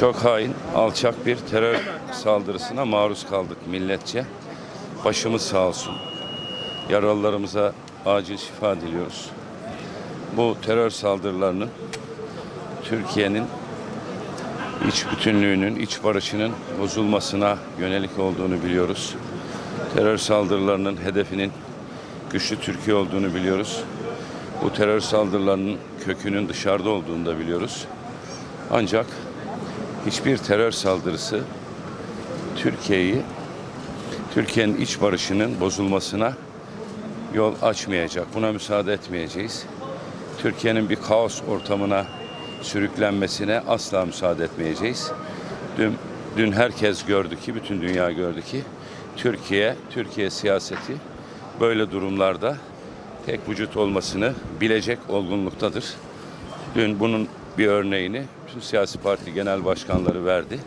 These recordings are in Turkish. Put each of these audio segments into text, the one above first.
Çok hain, alçak bir terör saldırısına maruz kaldık milletçe. Başımız sağ olsun. Yaralılarımıza acil şifa diliyoruz. Bu terör saldırılarının Türkiye'nin iç bütünlüğünün, iç barışının bozulmasına yönelik olduğunu biliyoruz. Terör saldırılarının hedefinin güçlü Türkiye olduğunu biliyoruz. Bu terör saldırılarının kökünün dışarıda olduğunu da biliyoruz. Ancak hiçbir terör saldırısı Türkiye'yi Türkiye'nin iç barışının bozulmasına yol açmayacak. Buna müsaade etmeyeceğiz. Türkiye'nin bir kaos ortamına sürüklenmesine asla müsaade etmeyeceğiz. Dün, dün herkes gördü ki, bütün dünya gördü ki Türkiye, Türkiye siyaseti böyle durumlarda tek vücut olmasını bilecek olgunluktadır. Dün bunun bir örneğini bütün siyasi parti genel başkanları verdi.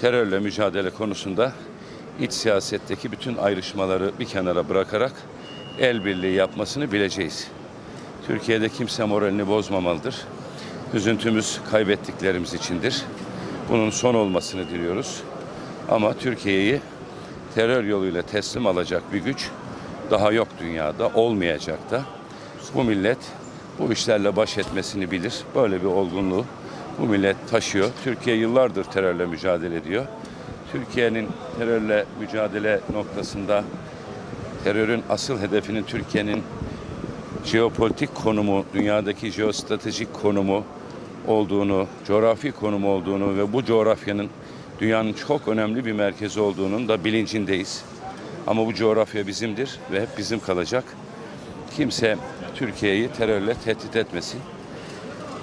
Terörle mücadele konusunda iç siyasetteki bütün ayrışmaları bir kenara bırakarak el birliği yapmasını bileceğiz. Türkiye'de kimse moralini bozmamalıdır. Üzüntümüz kaybettiklerimiz içindir. Bunun son olmasını diliyoruz. Ama Türkiye'yi terör yoluyla teslim alacak bir güç daha yok dünyada, olmayacak da. Bu millet bu işlerle baş etmesini bilir. Böyle bir olgunluğu bu millet taşıyor. Türkiye yıllardır terörle mücadele ediyor. Türkiye'nin terörle mücadele noktasında terörün asıl hedefinin Türkiye'nin jeopolitik konumu, dünyadaki jeostratejik konumu olduğunu, coğrafi konumu olduğunu ve bu coğrafyanın dünyanın çok önemli bir merkezi olduğunun da bilincindeyiz. Ama bu coğrafya bizimdir ve hep bizim kalacak. Kimse Türkiye'yi terörle tehdit etmesin.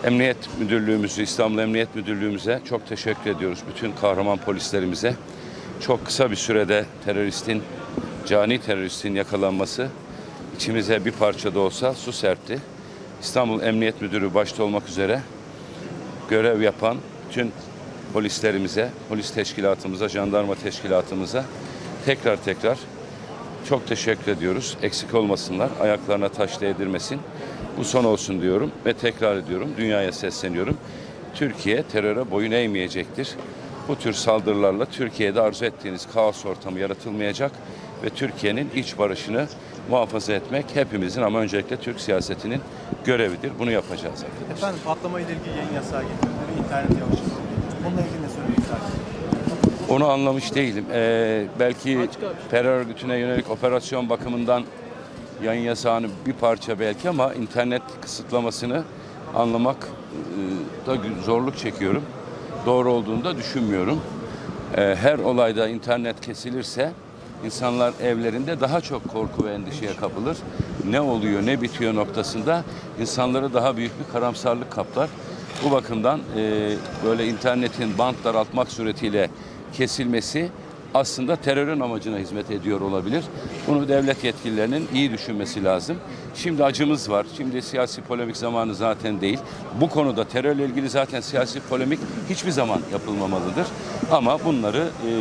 Emniyet Müdürlüğümüzü, İstanbul Emniyet Müdürlüğümüze çok teşekkür ediyoruz. Bütün kahraman polislerimize. Çok kısa bir sürede teröristin, cani teröristin yakalanması içimize bir parça da olsa su serpti. İstanbul Emniyet Müdürü başta olmak üzere görev yapan bütün polislerimize, polis teşkilatımıza, jandarma teşkilatımıza tekrar tekrar çok teşekkür ediyoruz. Eksik olmasınlar, ayaklarına taş değdirmesin. Bu son olsun diyorum ve tekrar ediyorum, dünyaya sesleniyorum. Türkiye teröre boyun eğmeyecektir. Bu tür saldırılarla Türkiye'de arzu ettiğiniz kaos ortamı yaratılmayacak ve Türkiye'nin iç barışını muhafaza etmek hepimizin ama öncelikle Türk siyasetinin görevidir. Bunu yapacağız arkadaşlar. Efendim patlama ile ilgili yayın yasağı getirildi ve internet yavaşladı. Bununla ilgili ne söylemek? Onu anlamış değilim. Ee, belki terör örgütüne yönelik operasyon bakımından yayın yasağını bir parça belki ama internet kısıtlamasını anlamak e, da zorluk çekiyorum. Doğru olduğunu da düşünmüyorum. Ee, her olayda internet kesilirse insanlar evlerinde daha çok korku ve endişeye kapılır. Ne oluyor, ne bitiyor noktasında insanları daha büyük bir karamsarlık kaplar. Bu bakımdan e, böyle internetin bant daraltmak suretiyle kesilmesi aslında terörün amacına hizmet ediyor olabilir. Bunu devlet yetkililerinin iyi düşünmesi lazım. Şimdi acımız var. Şimdi siyasi polemik zamanı zaten değil. Bu konuda terörle ilgili zaten siyasi polemik hiçbir zaman yapılmamalıdır. Ama bunları e,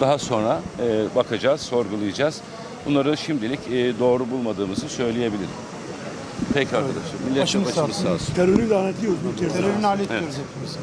daha sonra e, bakacağız, sorgulayacağız. Bunları şimdilik e, doğru bulmadığımızı söyleyebilirim. Peki arkadaşlar. Milletçe Başımız başımız sağ olsun. Terörü lanetliyoruz terörü. Alet Evet. hepimiz.